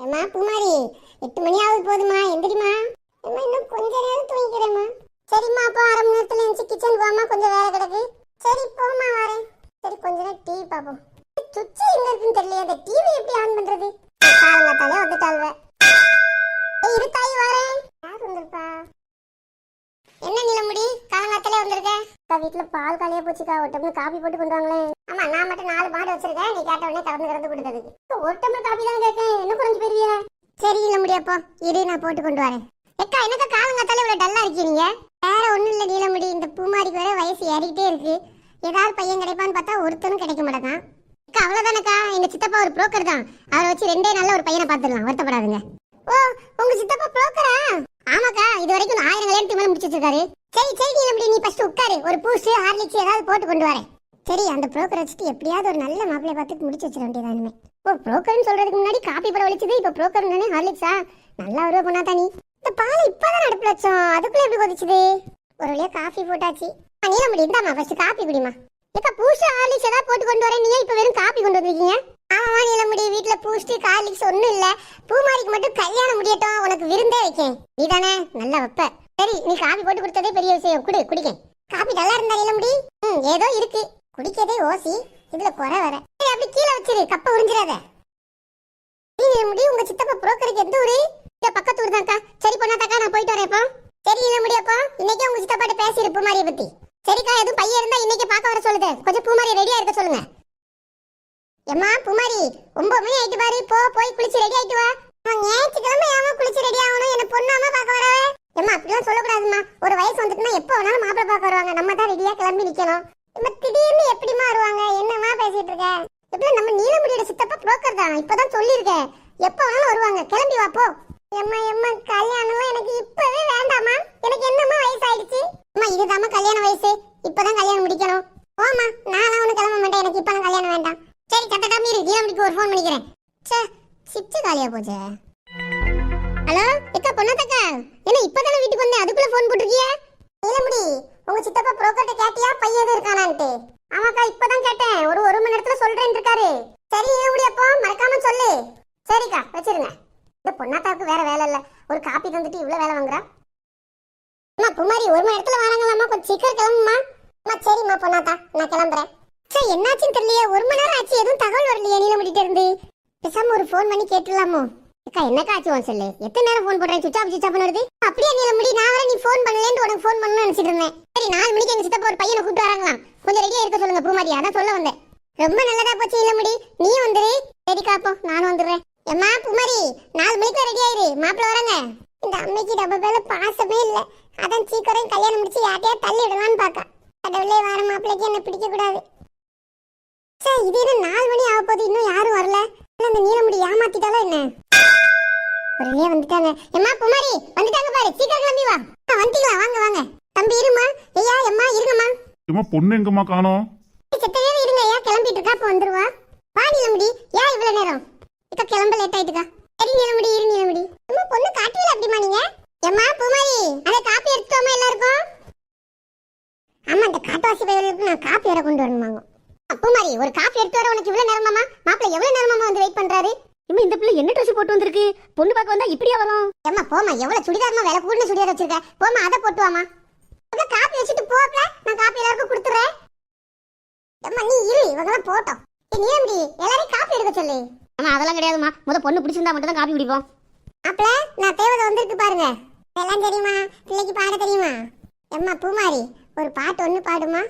ஏமா பூமாரி எட்டு மணி ஆகுது போதுமா எந்திரிமா அம்மா இன்னும் கொஞ்ச நேரம் தூங்கிக்கிறேம்மா. சரிம்மா அப்போ அரை மணி நேரத்துல எழுந்துச்சு கிச்சன் போமா கொஞ்சம் வேலை கிடக்கு. சரி போமா வரேன். சரி கொஞ்ச நேரம் டிவி பார்ப்போம். சுவிட்ச் எங்க இருக்குன்னு தெரியல அந்த டிவி எப்படி ஆன் பண்றது? காலங்காத்தாலே வந்துட்டாள்வ ஏய் இருக்காய் வரேன். யார் வந்திருப்பா? என்ன நிலமுடி? காலங்காத்தாலே வந்திருக்கேன் அக்கா வீட்டுல பால் காலியா போச்சுக்கா ஒரு டம்ளர் காபி போட்டு கொண்டு வாங்களேன். ஆமா நான் மட்டும் நாலு மாடு வச்சிருக்கேன். நீ கேட்ட உடனே கறந்து கறந்து கொடுத்ததுக்கு இப்ப ஒரு டம்ளர் காபி தான் கேட்கேன் என்ன குறைஞ்சு போயிருவியா? சரி இல்ல முடியப்போ இரு நான் போட்டு கொண்டு வரேன். எக்கா என்னக்கா காலங்காத்தால இவ்வளவு டல்லா இருக்கீங்க வேற ஒண்ணும் இல்ல நீலமுடி இந்த பூமாரிக்கு வேற வயசு ஏறிக்கிட்டே இருக்கு. ஏதாவது பையன் கிடைப்பான்னு பார்த்தா ஒருத்தனும் கிடைக்க மாட்டேங்கான் அக்கா அவ்வளவுதானக்கா. எங்க சித்தப்பா ஒரு புரோக்கர் தான். அவரை வச்சு ரெண்டே நாள்ல ஒரு பையனை பாத்துடலாம் வருத்தப்படாதுங்க. ஓ உங்க சித்தப்பா புரோக்கரா ஆமாக்கா இது வரைக்கும் ஆயிரம் கல்யாணத்துக்கு மேல முடிச்சு வச்சிருக்காரு. சரி சரி நீலமுடி நீ ஃபர்ஸ்ட் உட்காரு. ஒரு பூஸ்ட் ஹார்லிக்ஸ் ஏதாவது போட்டு கொண்டு வரேன். சரி அந்த புரோக்கர் வச்சுட்டு எப்படியாவது ஒரு நல்ல மாப்பிளைய பார்த்து முடிச்சு வச்சிட வேண்டியதானுமே ஓ புரோக்கர்னு சொல்றதுக்கு முன்னாடி காப்பி படம் வலிச்சது இப்போ புரோக்கர் தானே ஹார்லிக்ஸா? நல்லா வருவ பொண்ணா தானி இந்த பால் இப்பதான் அடுப்புல வச்சோம். அதுக்குள்ள எப்படி கொதிச்சுது? ஒரு வழியா காஃபி போட்டாச்சு. நீ நம்ம இந்தாம்மா ஃபர்ஸ்ட் காப்பி குடிமா இப்ப பூஸ்ட் ஹார்லிக்ஸ் ஏதாவது போட்டு கொண்டு வரேன். நீங்க இப்ப வெறும் காப்பி கொண்டு வந்திருக்கீங்க? ஆமா நீலமுடி வீட்ல பூஸ்ட் ஹார்லிக்ஸ் ஒண்ணும் இல்ல. பூமாரிக்கு மட்டும் கல்யாணம் முடியட்டும். உனக்கு விருந்தே வைக்கேன். நீதானே? நல்லா வைப்ப. சரி நீ காபி போட்டு கொடுத்ததே பெரிய விஷயம். குடு குடிக்க காபி நல்லா இருந்தா முடி? ம் ஏதோ இருக்கு. குடிக்கதே ஓசி. இதுல குறை வர சரி அப்படி கீழே வச்சிரு. கப்ப உறிஞ்சிடாத. நீ முடி உங்க சித்தப்பா புரோக்கருக்கு எந்த ஊரு? இந்த பக்கத்து ஊர் தான்க்கா. சரி பொண்ணாத்தாக்கா நான் போயிட்டு வரேன்ப்பா. சரி இல்ல முடியப்பா இன்னைக்கே உங்க சித்தப்பாட்ட பேசிரு பூமாரிய பத்தி. சரிக்கா எதுவும் பையன் இருந்தா இன்னைக்கு பார்க்க வர சொல்லுது. கொஞ்சம் பூமாரி ரெடியா இருக்க சொல்லுங்க. எம்மா புமாரி ஒன்பது மணி ஆயிட்டு பாரு. போ போய் குளிச்சு ரெடி ஆயிட்டு வா. ஞாயிற்றுக்கிழமை ஏமா குளிச்சு ரெடி ஆகணும். என்ன பொண்ணாம பார்க்க வரவே? எம்மா அப்படிலாம் சொல்லக்கூடாதும்மா. ஒரு வயசு வந்துட்டுனா எப்போ வேணாலும் மாப்பிள்ளை பார்க்க வருவாங்க. நம்ம தான் ரெடியா கிளம்பி நிக்கணும். நம்ம திடீர்னு எப்படிமா வருவாங்க? என்னம்மா பேசிட்டு இருக்க? எப்படி நம்ம நீலமுடியோட சித்தப்பா புரோக்கர் தான். இப்பதான் சொல்லியிருக்கேன். எப்போ வேணாலும் வருவாங்க. கிளம்பி வா போ. எம்மா எம்மா கல்யாணம்லாம் எனக்கு இப்பவே வேண்டாமா எனக்கு என்னம்மா வயசு ஆயிடுச்சு அம்மா இதுதாம்மா கல்யாண வயசு. இப்பதான் கல்யாணம் முடிக்கணும். ஓமா நான்லாம் ஒன்றும் கிளம்ப மாட்டேன். எனக்கு இப்பதான் கல்யாணம் வேண்டாம். சரி கட்ட இரு ஒரு ஃபோன் பண்ணிக்கிறேன். ச்சே சிப்ஸ் காலியா போச்சே. ஹலோ எக்கா பொண்ணாத்தக்கா? என்ன இப்பதானே வீட்டுக்கு வந்தேன். அதுக்குள்ள ஃபோன் போட்டிருக்கிய? நீலமுடி உங்க சித்தப்பா புரோக்கர்ட்ட கேட்டியா? பையன் எதுவும் இருக்கானான்ட்டு. ஆமாக்கா இப்பதான் கேட்டேன். ஒரு ஒரு மணி நேரத்துல சொல்றேன் இருக்காரு சரி நீலமுடி அப்போ? மறக்காம சொல்லு. சரிக்கா வச்சிருங்க. இந்த பொண்ணாத்தாவுக்கு வேற வேலை இல்ல. ஒரு காப்பி தந்துட்டு இவ்வளவு வேலை வாங்குறா. அம்மா குமாரி ஒரு மணி நேரத்துல வராங்களாம்மா. கொஞ்சம் சீக்கிரம் கிளம்புமா அம்மா சரிம்மா பொண்ணாத்தா. நான் கிளம்புறேன். சரி என்னாச்சுன்னு தெரியலையே. ஒரு மணி நேரம் ஆச்சு. எதுவும் தகவல் வரலையே. நீலமுடிட்ட இருந்து. பேசாம ஒரு ஃபோன் பண்ணி கேட்டுலாமோ அக்கா என்னக்கா ஆச்சு உன் சொல்லு? எத்தனை நேரம் ஃபோன் போடுறேன்? சுச்சா ஆஃப் பண்ணுறது ஆஃப் வருது. அப்படியே நீல முடி நான் வர நீ ஃபோன் பண்ணலேன்னு உனக்கு ஃபோன் பண்ணணும்னு நினைச்சிட்டு இருந்தேன். சரி நாலு மணிக்கு எங்க சித்தப்பா ஒரு பையனை கூப்பிட்டு வராங்களாம். கொஞ்சம் ரெடியா இருக்க சொல்லுங்க பூமாரி. அதான் சொல்ல வந்தேன். ரொம்ப நல்லதா போச்சு இல்ல முடி. நீ வந்துரு சரி அப்போ நானும் வந்துடுறேன். எம்மா பூமாரி நாலு மணிக்கு ரெடி ஆயிரு. மாப்பிள்ள வராங்க. இந்த அம்மைக்கு நம்ம பேல பாசமே இல்ல. அதான் சீக்கிரம் கல்யாணம் முடிச்சு யார்ட்டையா தள்ளி விடலான்னு பாக்கா. கடவுளே வர மாப்பிள்ளைக்கு என்ன பிடிக்க கூடாது சே இது என்ன நாலு மணி ஆக போகுது இன்னும் யாரும் வரல? இல்ல இந்த நீலமுடி ஏமாத்திட்டாலோ என்ன? ஒரே வந்துட்டாங்க. எம்மா குமாரி வந்துட்டாங்க பாரு சீக்கிரம் கிளம்பி வா. ஆ, வந்துட்டீங்களா வாங்க வாங்க. தம்பி இருமா ஐயா எம்மா இருங்கம்மா. ஏம்மா பொண்ணு எங்கம்மா காணோம்? செத்தவே இருங்க ஐயா. கிளம்பிட்டு இருக்கா அப்ப வந்துருவா. வா நீலமுடி. ஏன் இவ்வளவு நேரம்? இப்ப கிளம்ப லேட் ஆயிட்டுக்கா சரி நீலமுடி இரு நீலமுடி. அம்மா பொண்ணு காட்டுவீல அப்படிமா நீங்க? எம்மா பூமாரி அந்த காப்பி எடுத்துட்டோமா எல்லாருக்கும். ஆமா அந்த காட்டுவாசி பயிர்களுக்கு நான் காப்பி வர கொண்டு வரணுமாங்க. பூமாரி ஒரு காப்பி எடுத்து வர உனக்கு இவ்வளவு நேரமாமா மாப்பிள்ள எவ்வளவு நேரமாமா வந்து வெயிட் பண்றாரு? இம்மா இந்த பிள்ளை என்ன ட்ரெஸ் போட்டு வந்திருக்கு? பொண்ணு பார்க்க வந்தா இப்படியா வரும்? ஏம்மா போமா எவ்வளவு சுடிதாரமா விலை கூடின சுடிதார் வச்சிருக்க? போமா அதை போட்டு வாமா அப்புறம் காப்பி வச்சுட்டு போப்ல நான் காப்பி எல்லாருக்கும் கொடுத்துறேன். ஏம்மா நீ இரு இவங்கெல்லாம் போட்டோம். ஏய், நீ எப்படி எல்லாரையும் காப்பி எடுக்க சொல்லு. ஆமா அதெல்லாம் கிடையாதுமா முத பொண்ணு பிடிச்சிருந்தா மட்டும் தான் காப்பி குடிப்போம். மாப்பிள நான் தேவதை வந்திருக்கு பாருங்க. எல்லாம் தெரியுமா? பிள்ளைக்கு பாட தெரியுமா? எம்மா பூமாரி ஒரு பாட்டு ஒண்ணு பாடுமா?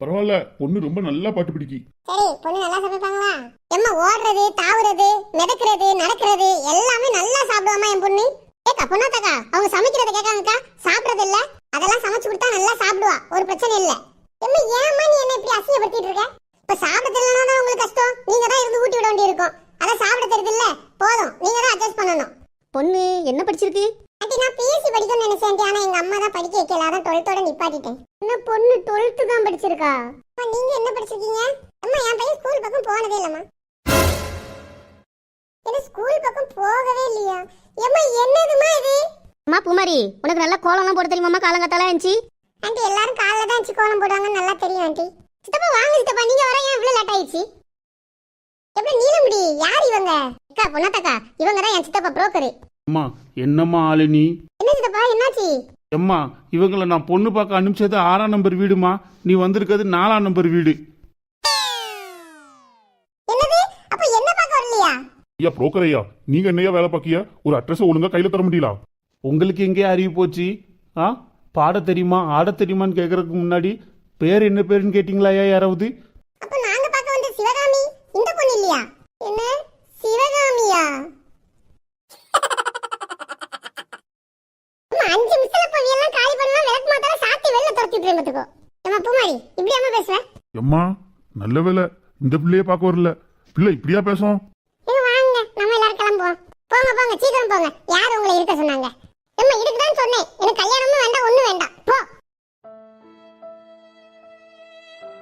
பரவாயில்ல பொண்ணு ரொம்ப நல்லா பாட்டு பிடிக்கி. சரி பொண்ணு நல்லா சமைப்பாங்களா? எம்மா ஓடுறது தாவுறது மிதக்கிறது நடக்கிறது எல்லாமே நல்லா சாப்பிடுவாமா என் பொண்ணு. ஏக்கா பொண்ணா தாக்கா அவங்க சமைக்கிறத கேட்காங்கக்கா? சாப்பிடுறது இல்ல. அதெல்லாம் சமைச்சு கொடுத்தா நல்லா சாப்பிடுவா. ஒரு பிரச்சனை இல்ல. எம்மா ஏமா நீ என்ன இப்படி அசிங்கப்படுத்திட்டு இருக்க? இப்ப சாப்பிட தெரியலனா உங்களுக்கு கஷ்டம். நீங்க தான் இருந்து ஊட்டி விட வேண்டியிருக்கும். அதான் சாப்பிட தெரியுது இல்ல. போதும் நீங்க தான் அட்ஜஸ்ட் பண்ணணும். பொண்ணு என்ன படிச்சிருக்கு? ஆண்டி நான் பிஎஸ்சி படிக்கணும்னு நினைச்சேன் ஆனா எங்க அம்மா தான் படிக்க வைக்கல. அதான் டுவெல்த்தோட நிப்பாட்டிட்டேன். பொண்ணு டுவெல்த்து தான் படிச்சிருக்கா. நீங்க என்ன படிச்சிருக்கீங்க? அம்மா என் பையன் ஸ்கூல் பக்கம் போனதே இல்லம்மா. என்ன ஸ்கூல் பக்கம் போகவே இல்லையா? ஏம்மா என்னதுமா இது? அம்மா பூமாரி உனக்கு நல்லா கோலம்லாம் போட தெரியுமாம்மா? காலங்காத்தால இருந்துச்சு ஆண்டி எல்லாரும் காலைல தான் வச்சு கோலம் போடுவாங்கன்னு நல்லா தெரியும் ஆண்டி. சித்தப்பா வாங்க சித்தப்பா நீங்க வர ஏன் இவ்வளவு லேட் ஆயிடுச்சு? எப்படி நீலமுடி யார் இவங்க? அக்கா பொண்ணாத்தக்கா இவங்க தான் என் சித்தப்பா புரோக்கரு அம்மா என்னம்மா ஆளு நீ? என்ன சித்தப்பா என்னாச்சு? எம்மா இவங்கள நான் பொண்ணு பார்க்க அனுப்பிச்சது ஆறாம் நம்பர் வீடுமா? நீ வந்திருக்கிறது நாலாம் நம்பர் வீடு. ஐயா புரோக்கர் ஐயா நீங்க என்னையா வேலை பார்க்கிய? ஒரு அட்ரஸ் ஒழுங்கா கையில தர முடியல? உங்களுக்கு எங்கே அறிவு போச்சு? ஆ? பாட தெரியுமா? ஆட தெரியுமான்னு கேட்கறதுக்கு முன்னாடி பேர் என்ன பேருன்னு கேட்டிங்களா ஐயா யாராவது அப்ப நாங்க பார்க்க வந்த சிவகாமி இந்த பொண்ணு இல்லையா என்ன சிவகாமியா அம்மா, அஞ்சு நிமிஷத்துல இப்ப எல்லாம் காலி பண்ணலாம் விளக்கு மாத்தால சாத்தி வெளில பாத்துக்கோ நம்ம பூமாரி இப்படி அம்மா பேசுவ? எம்மா நல்ல வேலை. இந்த பிள்ளைய பார்க்க வரல. பிள்ளை இப்படியா பேசும்? நீங்க வாங்க நம்ம எல்லாரும் கிளம்புவோம். போங்க போங்க சீக்கிரம் போங்க. யார் உங்களை இருக்க சொன்னாங்க? அம்மா இதுக்கு தான் சொன்னேன். எனக்கு கல்யாணமும் வேண்டாம்